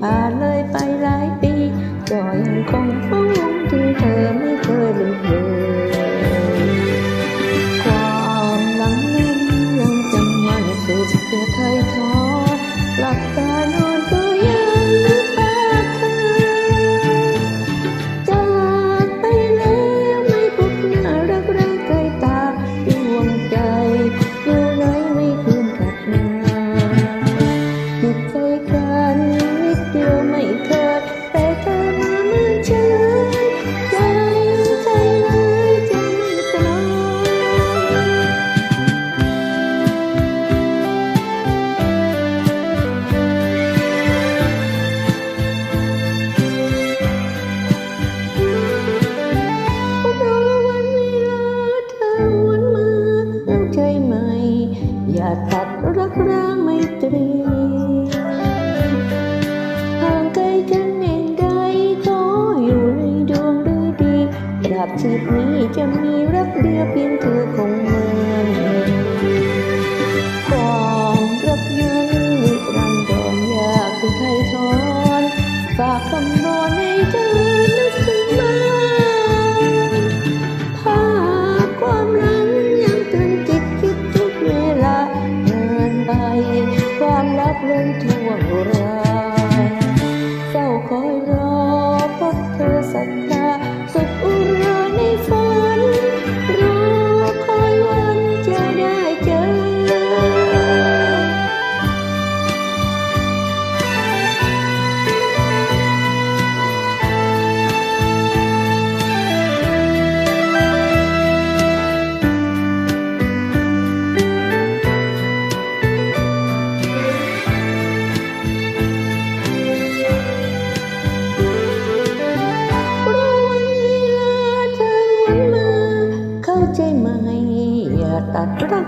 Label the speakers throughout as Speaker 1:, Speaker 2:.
Speaker 1: I love าบชีพนี้จะมีรักเดียวเพียงเธอคงเมือนความรักนั้นนิรันดรยากจะไทยทอนฝากคำวอนให้เธอนึกถึงมาภาพความหลังยังตรึงจิตคิดทุกเวลานานไปความลับเรื่องทั่วโบรา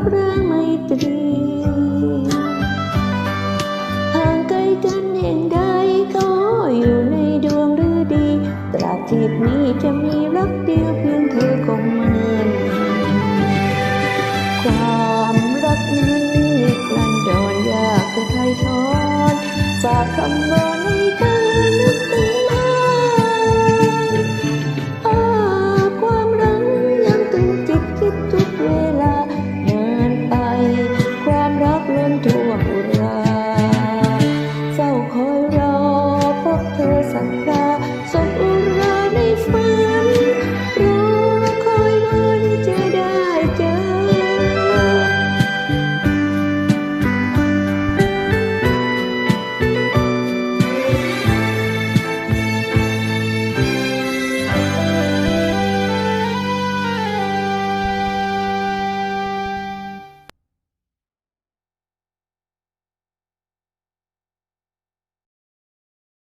Speaker 1: ตัดรักร้างไมตรีห่างไกลกันแห่งใดก็อยู่ในดวงฤดี ตราบทีนี้จะมีรักเดียวเพียงเธอคงมา 走了。